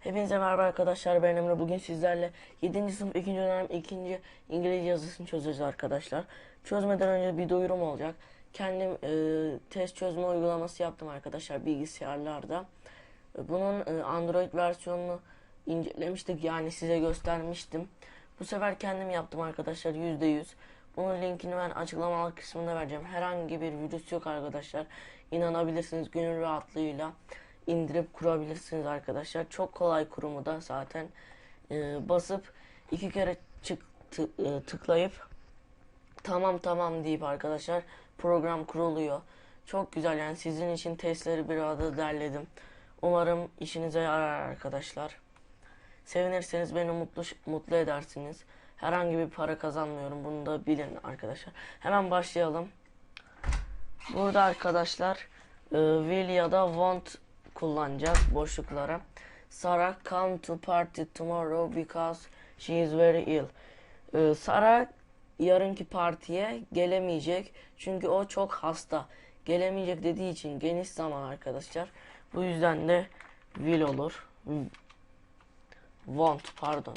Hepinize merhaba arkadaşlar ben Emre. Bugün sizlerle 7. sınıf 2. dönem 2. İngilizce yazısını çözeceğiz arkadaşlar. Çözmeden önce bir duyurum olacak. Kendim e, test çözme uygulaması yaptım arkadaşlar bilgisayarlarda. Bunun e, Android versiyonunu incelemiştik yani size göstermiştim. Bu sefer kendim yaptım arkadaşlar %100. Bunun linkini ben açıklamalar kısmında vereceğim. Herhangi bir virüs yok arkadaşlar. İnanabilirsiniz gönül rahatlığıyla indirip kurabilirsiniz arkadaşlar. Çok kolay kurumu da zaten Ee, basıp iki kere çık tı- e, tıklayıp tamam tamam deyip arkadaşlar program kuruluyor. Çok güzel yani sizin için testleri bir arada derledim. Umarım işinize yarar arkadaşlar. Sevinirseniz beni mutlu mutlu edersiniz. Herhangi bir para kazanmıyorum. Bunu da bilin arkadaşlar. Hemen başlayalım. Burada arkadaşlar e, will ya da want kullanacağız boşluklara. Sarah come to party tomorrow because she is very ill. E, Sarah yarınki partiye gelemeyecek çünkü o çok hasta. Gelemeyecek dediği için geniş zaman arkadaşlar. Bu yüzden de will olur. Want pardon.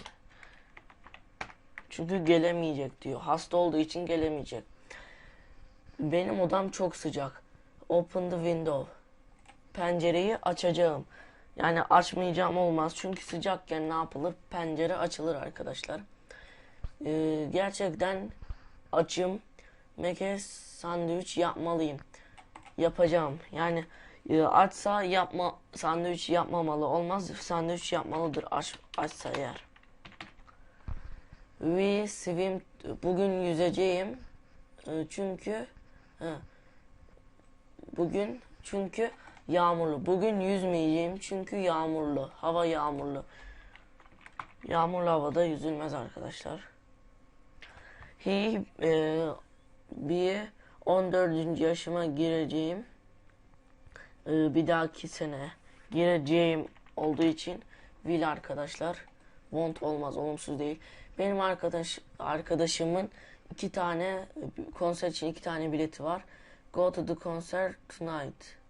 Çünkü gelemeyecek diyor. Hasta olduğu için gelemeyecek. Benim odam çok sıcak. Open the window. Pencereyi açacağım. Yani açmayacağım olmaz. Çünkü sıcakken ne yapılır? Pencere açılır arkadaşlar. Ee, gerçekten açım. Meke sandviç yapmalıyım. Yapacağım. Yani e, açsa yapma sandviç yapmamalı. Olmaz. Sandviç yapmalıdır aç, açsa eğer. We swim bugün yüzeceğim. E, çünkü ha, bugün çünkü yağmurlu. Bugün yüzmeyeceğim çünkü yağmurlu. Hava yağmurlu. Yağmurlu havada yüzülmez arkadaşlar. He e, bir 14. yaşıma gireceğim. E, bir dahaki sene gireceğim olduğu için will arkadaşlar. Want olmaz, olumsuz değil. Benim arkadaş arkadaşımın iki tane konser için iki tane bileti var. Go to the concert tonight.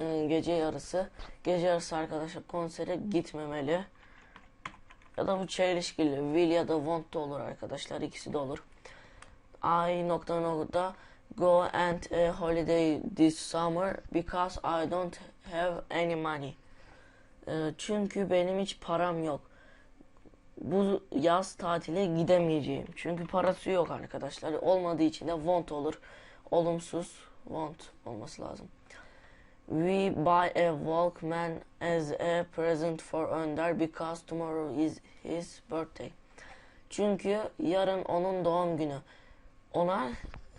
Ee, Gece yarısı. Gece yarısı arkadaşlar konsere gitmemeli. Ya da bu çelişkili. Will ya da want da olur arkadaşlar. İkisi de olur. I nokta nokta go and a holiday this summer because I don't have any money. Ee, çünkü benim hiç param yok. Bu yaz tatile gidemeyeceğim. Çünkü parası yok arkadaşlar. Olmadığı için de want olur. Olumsuz want olması lazım. We buy a Walkman as a present for Önder because tomorrow is his birthday. Çünkü yarın onun doğum günü. Ona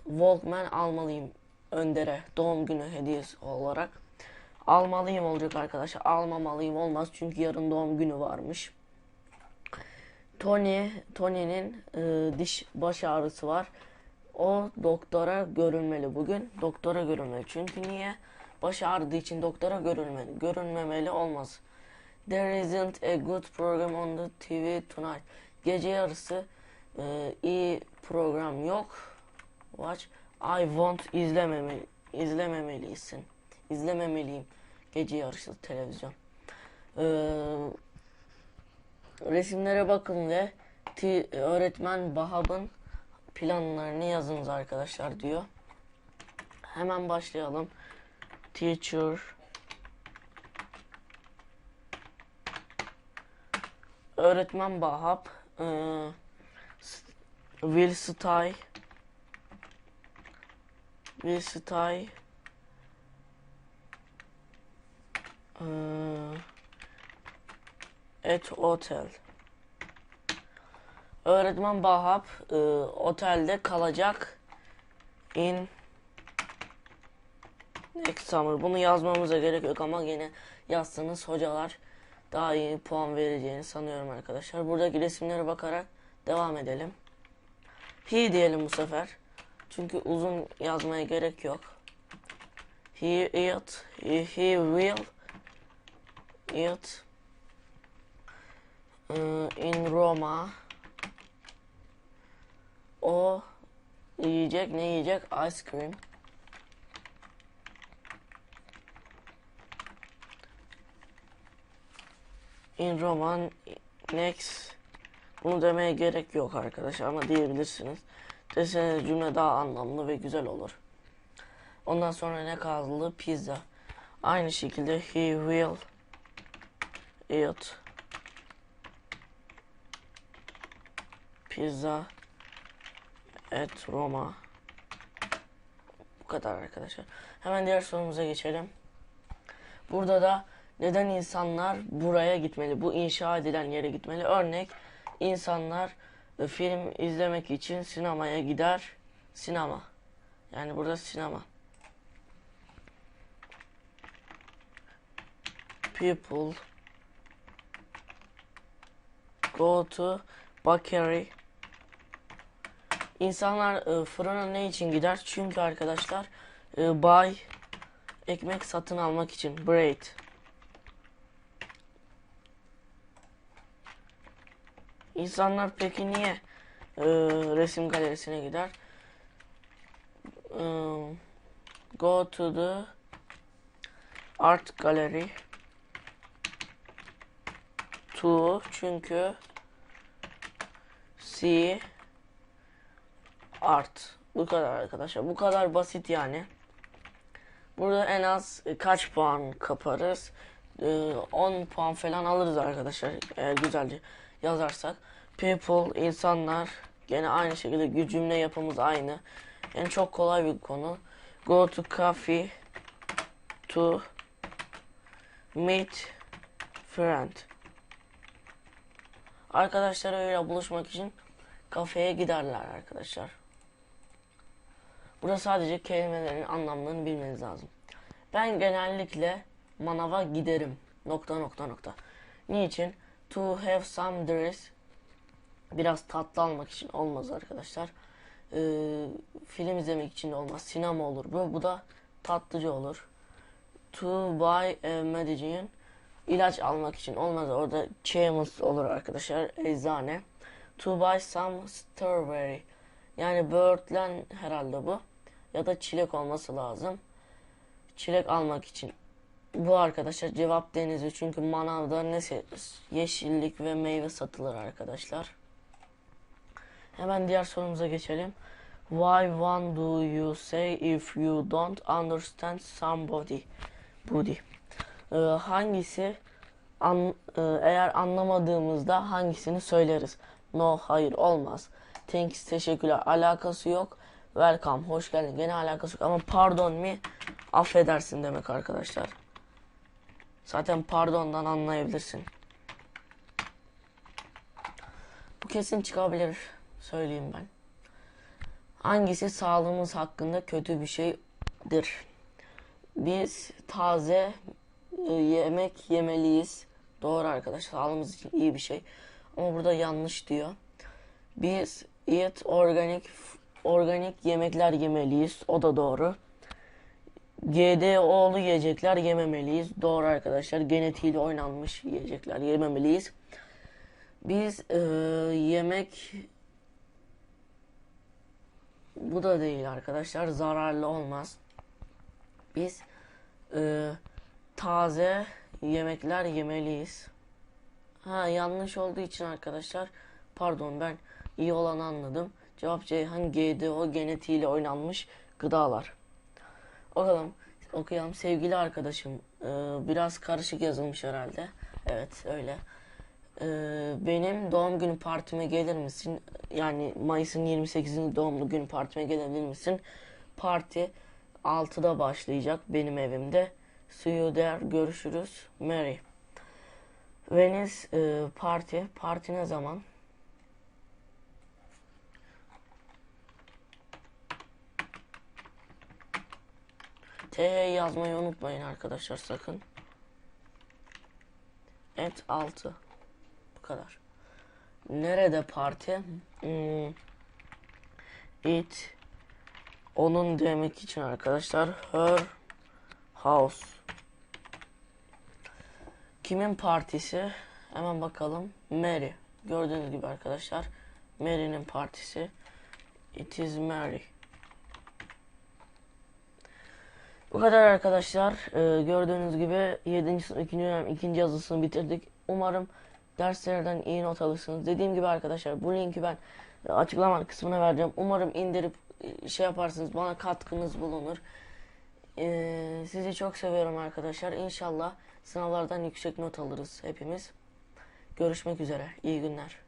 Walkman almalıyım Önder'e doğum günü hediyesi olarak. Almalıyım olacak arkadaşlar. Almamalıyım olmaz çünkü yarın doğum günü varmış. Tony, Tony'nin e, diş baş ağrısı var. O doktora görünmeli bugün. Doktora görünmeli. Çünkü niye? Baş ağrıdığı için doktora görünmeli. Görünmemeli olmaz. There isn't a good program on the TV tonight. Gece yarısı e, iyi program yok. Watch. I won't izlememeli, izlememelisin. İzlememeliyim. Gece yarısı televizyon. Ee, resimlere bakın ve ti- öğretmen Bahab'ın planlarını yazınız arkadaşlar diyor. Hemen başlayalım. Teacher. Öğretmen Bahap e, s- will stay will stay e, at hotel. Öğretmen Bahap e, otelde kalacak in next summer. Bunu yazmamıza gerek yok ama yine yazsanız hocalar daha iyi puan vereceğini sanıyorum arkadaşlar. Buradaki resimlere bakarak devam edelim. He diyelim bu sefer. Çünkü uzun yazmaya gerek yok. He eat, he, he will eat e, in Roma. O yiyecek ne yiyecek? Ice cream. İn Roman next bunu demeye gerek yok arkadaşlar ama diyebilirsiniz. Deseniz cümle daha anlamlı ve güzel olur. Ondan sonra ne kaldı? Pizza. Aynı şekilde he will eat pizza at Roma. Bu kadar arkadaşlar. Hemen diğer sorumuza geçelim. Burada da neden insanlar buraya gitmeli? Bu inşa edilen yere gitmeli. Örnek insanlar e, film izlemek için sinemaya gider. Sinema. Yani burada sinema. People go to bakery. İnsanlar e, fırına ne için gider? Çünkü arkadaşlar e, buy ekmek satın almak için bread. İnsanlar peki niye e, resim galerisine gider? E, go to the art gallery to çünkü see art. Bu kadar arkadaşlar. Bu kadar basit yani. Burada en az e, kaç puan kaparız? E, 10 puan falan alırız arkadaşlar. Eğer güzelce yazarsak. People, insanlar. Gene aynı şekilde cümle yapımız aynı. Yani çok kolay bir konu. Go to coffee to meet friend. Arkadaşlar öyle buluşmak için kafeye giderler arkadaşlar. Burada sadece kelimelerin anlamlarını bilmeniz lazım. Ben genellikle manava giderim. Nokta nokta nokta. Niçin? To have some drinks. Biraz tatlı almak için olmaz arkadaşlar. Ee, film izlemek için olmaz. Sinema olur. Bu, bu da tatlıcı olur. To buy a medicine. İlaç almak için olmaz. Orada chemist olur arkadaşlar. Eczane. To buy some strawberry. Yani böğürtlen herhalde bu. Ya da çilek olması lazım. Çilek almak için. Bu arkadaşlar cevap denizi. Çünkü manavda ne yeşillik ve meyve satılır arkadaşlar. Hemen diğer sorumuza geçelim. Why one do you say if you don't understand somebody? Body. Ee, hangisi an, e, eğer anlamadığımızda hangisini söyleriz? No, hayır, olmaz. Thanks, teşekkürler. Alakası yok. Welcome, hoş geldin. Gene alakası yok ama pardon mi? Affedersin demek arkadaşlar. Zaten pardondan anlayabilirsin. Bu kesin çıkabilir. Söyleyeyim ben. Hangisi sağlığımız hakkında kötü bir şeydir? Biz taze e, yemek yemeliyiz. Doğru arkadaşlar. Sağlığımız için iyi bir şey. Ama burada yanlış diyor. Biz eat organik organik yemekler yemeliyiz. O da doğru. GDO'lu yiyecekler yememeliyiz. Doğru arkadaşlar. Genetiğiyle oynanmış yiyecekler yememeliyiz. Biz e, yemek bu da değil arkadaşlar. Zararlı olmaz. Biz e, taze yemekler yemeliyiz. Ha yanlış olduğu için arkadaşlar pardon ben iyi olanı anladım. Cevap Ceyhan GDO genetiğiyle oynanmış gıdalar. Bakalım okuyalım. Sevgili arkadaşım e, biraz karışık yazılmış herhalde. Evet öyle. E, benim doğum günü partime gelir misin? Yani Mayıs'ın 28'inde doğumlu gün partime gelebilir misin? Parti 6'da başlayacak benim evimde. See you there. Görüşürüz. Mary. Venice e, parti. Parti ne zaman? T yazmayı unutmayın arkadaşlar sakın. Et 6. Bu kadar. Nerede parti? Hmm. It onun demek için arkadaşlar her house. Kimin partisi? Hemen bakalım. Mary. Gördüğünüz gibi arkadaşlar. Mary'nin partisi. It is Mary. Bu kadar arkadaşlar. Ee, gördüğünüz gibi 7. sınıf 2. dönem 2. yazısını bitirdik. Umarım derslerden iyi not alırsınız. Dediğim gibi arkadaşlar bu linki ben açıklama kısmına vereceğim. Umarım indirip e, şey yaparsınız. Bana katkınız bulunur. Ee, sizi çok seviyorum arkadaşlar. İnşallah sınavlardan yüksek not alırız hepimiz. Görüşmek üzere. İyi günler.